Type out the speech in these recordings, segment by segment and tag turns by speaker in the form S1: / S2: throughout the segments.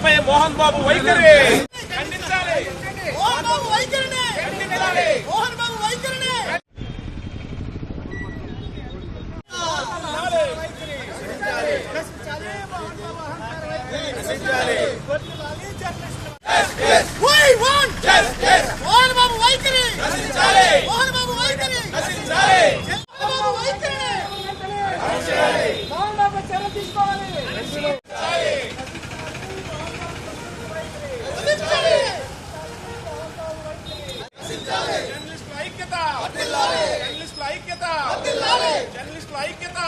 S1: మోహన్ బాబు వైఖరి. ఖండించాలి.
S2: మోహన్ బాబు వైఖరిని.
S1: ఖండించాలి
S2: మోహన్ బాబు వైఖరిని We want మోహన్ బాబు వైఖరి మోహన్ బాబు వైఖరి మోహన్ బాబు వైఖరిని మోహన్ బాబు చర్య తీసుకోవాలి వదిలించాలి.
S1: జర్నలిస్టుల ఐక్యత జర్నలిస్టుల ఐక్యత. జర్నలిస్టుల ఐక్యత.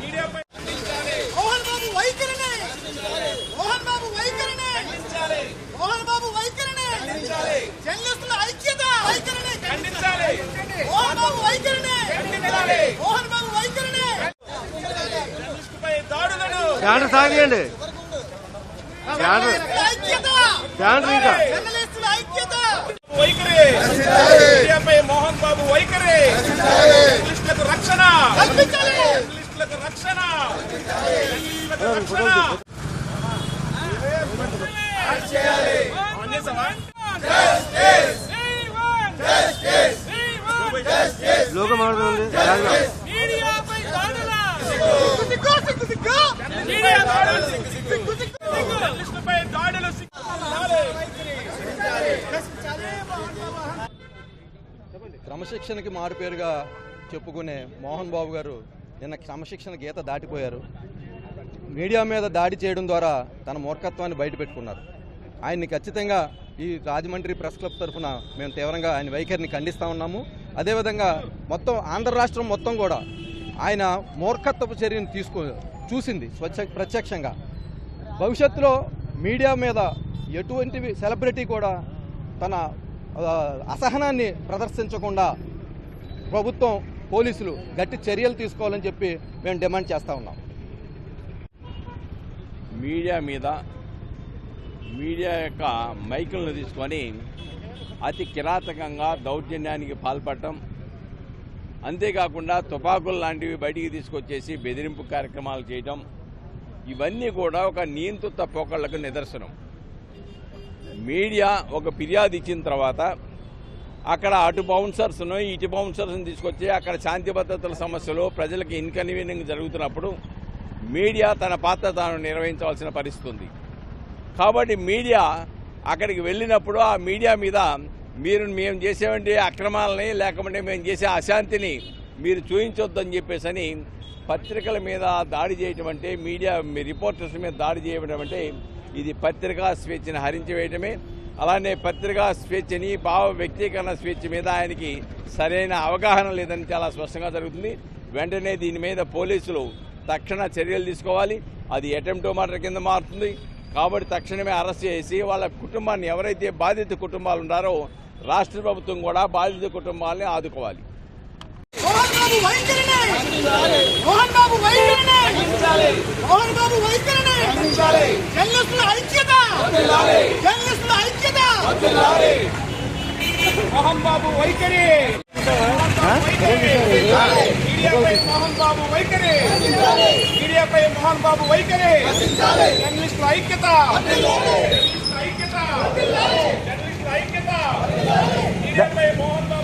S1: మీడియాపై ఖండించాలి.
S2: మోహన్ బాబు వైఖరిని. మోహన్ బాబు వైఖరిని.
S1: ఖండించాలి.
S2: మోహన్ బాబు వైఖరిని.
S1: ఖండించాలి.
S2: జర్నలిస్టుల ఐక్యత. వైఖరిని.
S1: ఖండించాలి.
S2: మోహన్ బాబు వైఖరిని.
S1: ఖండించాలి.
S2: మోహన్ బాబు వైఖరిని.
S1: జర్నలిస్టుపై దాడులను.
S3: క్యాడర్
S2: జర్నలిస్టుల ఐక్యత.
S3: క్యాడర్ ఇంకా.
S4: క్రమశిక్షణకి మారుపేరుగా చెప్పుకునే మోహన్ బాబు గారు నిన్న క్రమశిక్షణ గీత దాటిపోయారు. మీడియా మీద దాడి చేయడం ద్వారా తన మూర్ఖత్వాన్ని బయటపెట్టుకున్నారు. ఆయన్ని ఖచ్చితంగా ఈ రాజమండ్రి ప్రెస్ క్లబ్ తరఫున మేము తీవ్రంగా ఆయన వైఖరిని ఖండిస్తా ఉన్నాము. అదేవిధంగా మొత్తం ఆంధ్ర రాష్ట్రం మొత్తం కూడా ఆయన మూర్ఖత్వపు చర్యను తీసుకో చూసింది స్వచ్ఛ ప్రత్యక్షంగా. భవిష్యత్తులో మీడియా మీద ఎటువంటి సెలబ్రిటీ కూడా తన అసహనాన్ని ప్రదర్శించకుండా ప్రభుత్వం పోలీసులు గట్టి చర్యలు తీసుకోవాలని చెప్పి మేము డిమాండ్ చేస్తూ ఉన్నాం.
S5: మీడియా మీద మీడియా యొక్క మైకులను తీసుకొని అతి కిరాతకంగా దౌర్జన్యానికి పాల్పడటం. అంతేకాకుండా తుపాకులు లాంటివి బయటికి తీసుకొచ్చేసి బెదిరింపు కార్యక్రమాలు చేయటం. ఇవన్నీ కూడా ఒక నియంత్రిత పోకళ్ళకు నిదర్శనం. మీడియా ఒక ఫిర్యాదు ఇచ్చిన తర్వాత అక్కడ అటు బౌన్సర్స్ను ఇటు బౌన్సర్స్ను తీసుకొచ్చి అక్కడ శాంతి భద్రతల సమస్యలు ప్రజలకు ఇన్కన్వీనియంగ్ జరుగుతున్నప్పుడు మీడియా తన పాత్ర తాను నిర్వహించవలసిన పరిస్థితి ఉంది కాబట్టి మీడియా అక్కడికి వెళ్ళినప్పుడు ఆ మీడియా మీద మీరు మేము చేసేవంటి అక్రమాలని లేకపోతే మేము చేసే అశాంతిని మీరు చూపించొద్దని చెప్పేసి అని పత్రికల మీద దాడి చేయటం అంటే మీడియా మీ రిపోర్టర్స్ మీద దాడి చేయడం అంటే ఇది పత్రికా స్వేచ్ఛను హరించి వేయటమే. అలానే పత్రికా స్వేచ్ఛని భావ వ్యక్తీకరణ స్వేచ్ఛ మీద ఆయనకి సరైన అవగాహన లేదని చాలా స్పష్టంగా జరుగుతుంది. వెంటనే దీని మీద పోలీసులు తక్షణ చర్యలు తీసుకోవాలి. అది అటెంప్ట్ మర్డర్ కింద మారుతుంది. కాబట్టి తక్షణమే అరెస్ట్ చేసి వాళ్ళ కుటుంబాన్ని ఎవరైతే బాధిత కుటుంబాలు ఉన్నారో రాష్ట్ర ప్రభుత్వం కూడా బాధిత కుటుంబాలని ఆదుకోవాలి.
S2: మోహన్ బాబు వైఖరిని! మోహన్ బాబు వైఖరిని! మోహన్ బాబు వైఖరిని! జర్నలిస్టుల ఐక్యత! జర్నలిస్టుల ఐక్యత!
S1: మోహన్ బాబు వైఖరి! మీడియాపై మోహన్ బాబు వైఖరి మీడియాపై మోహన్ బాబు వైఖరి జర్నలిస్టుల ఐక్యత జర్నలిస్టుల ఐక్యత జర్నలిస్టుల ఐక్యత మీడియాపై మోహన్ బాబు